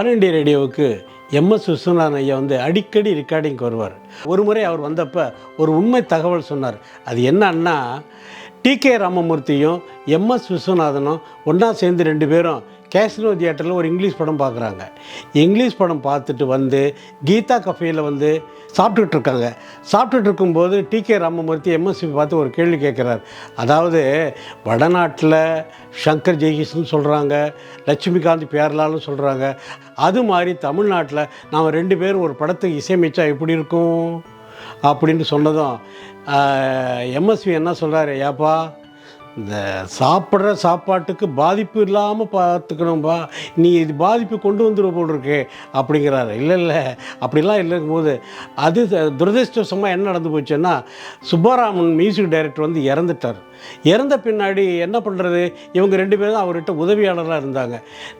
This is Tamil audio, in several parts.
ஆல் இண்டியா ரேடியோவுக்கு எம்எஸ் விஸ்வநாதன் ஐயா வந்து அடிக்கடி ரெக்கார்டிங்க்கு வருவார். ஒரு முறை அவர் வந்தப்போ ஒரு உண்மை தகவல் சொன்னார். அது என்னன்னா டி கே ராமமூர்த்தியும் எம்எஸ் விஸ்வநாதனும் ஒன்றா சேர்ந்து ரெண்டு பேரும் கேசினோ தியேட்டரில் ஒரு இங்கிலீஷ் படம் பார்க்குறாங்க. இங்கிலீஷ் படம் பார்த்துட்டு வந்து கீதா கஃபேயில் வந்து சாப்பிட்டுட்டு இருக்காங்க சாப்பிட்டுட்டு இருக்கும்போது டி கே ராமமூர்த்தி எம்எஸ்சி பார்த்து ஒரு கேள்வி கேட்குறார். அதாவது வடநாட்டில் சங்கர் ஜெய்கிஷன் சொல்கிறாங்க லட்சுமிகாந்த் பேர்லாலும் சொல்கிறாங்க அது மாதிரி தமிழ்நாட்டில் நாம் ரெண்டு பேரும் ஒரு படத்துக்கு இசையமைச்சா எப்படி இருக்கும்? அப்படின்னு சொன்னதும் எம்எஸ்வி என்ன சொல்கிறாரு ஏப்பா? இந்த சாப்பிட்ற சாப்பாட்டுக்கு பாதிப்பு இல்லாமல் பார்த்துக்கணும்பா. நீ இது பாதிப்பு கொண்டு வந்துடுவ போல் இருக்கு அப்படிங்கிறாரு. இல்லை இல்லை. அப்படிலாம் இல்லை போது அது துரதிருஷ்டவசமாக என்ன நடந்து போச்சுன்னா சுப்பராமன் மியூசிக் டைரக்டர் வந்து இறந்துட்டார். இறந்த பின்னாடி என்ன பண்ணுறது இவங்க ரெண்டு பேரும் தான் அவர்கிட்ட உதவியாளராக இருந்தாங்க.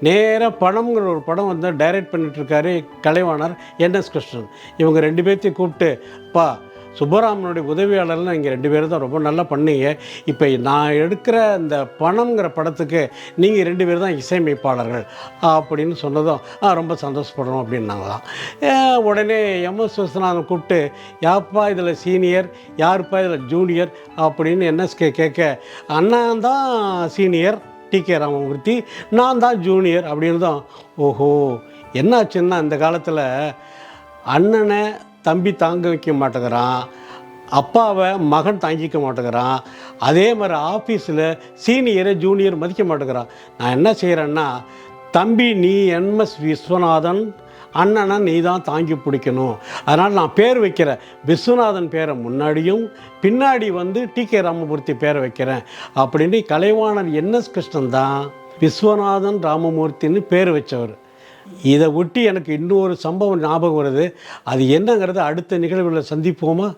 நேராக பணம்ங்கிற ஒரு படம் வந்து டைரக்ட் பண்ணிகிட்ருக்காரு கலைவாணர் என்எஸ் கிருஷ்ணன். இவங்க ரெண்டு பேர்த்தையும் கூப்பிட்டு பா சுப்பராமனுடைய உதவியாளர்லாம் நீங்கள் ரெண்டு பேரும் தான் ரொம்ப நல்லா பண்ணீங்க. இப்போ நான் எடுக்கிற இந்த பணம்ங்கிற படத்துக்கு நீங்கள் ரெண்டு பேர் தான் இசையமைப்பாளர்கள் அப்படின்னு சொன்னதும் ரொம்ப சந்தோஷப்படுறோம் அப்படின்னாங்களாம் அஹ் உடனே எம்எஸ் விஸ்வநாதன் கூப்பிட்டு யாப்பா இதில் சீனியர்? யாருப்பா இதில் ஜூனியர்? அப்படின்னு என்எஸ்கே கேட்க அண்ணா தான் சீனியர் டி கே ராமமூர்த்தி நான் தான் ஜூனியர் அப்படின்னு தான் ஓஹோ என்னாச்சுன்னா இந்த காலத்தில் அண்ணனை தம்பி தாங்க வைக்க மாட்டேங்கிறான். அப்பாவை மகன் தாங்கிக்க மாட்டேங்கிறான். அதே மாதிரி ஆஃபீஸில் சீனியரை ஜூனியர் மதிக்க மாட்டேங்கிறான். நான் என்ன செய்கிறேன்னா தம்பி நீ எம்எஸ் விஸ்வநாதன் அண்ணனை நீ தான் தாங்கி பிடிக்கணும். அதனால் நான் பேர் வைக்கிறேன் விஸ்வநாதன் பேரை முன்னாடியும் பின்னாடி வந்து டி கே ராமமூர்த்தி பேரை வைக்கிறேன். அப்படின்னு கலைவாணர் என்எஸ் கிருஷ்ணன் தான் விஸ்வநாதன் ராமமூர்த்தின்னு பேர் வச்சவர். இதை ஒட்டி எனக்கு இன்னொரு சம்பவம் ஞாபகம் வருது. அது என்னங்கிறத அடுத்த நிகழ்வில் சந்திப்போமா?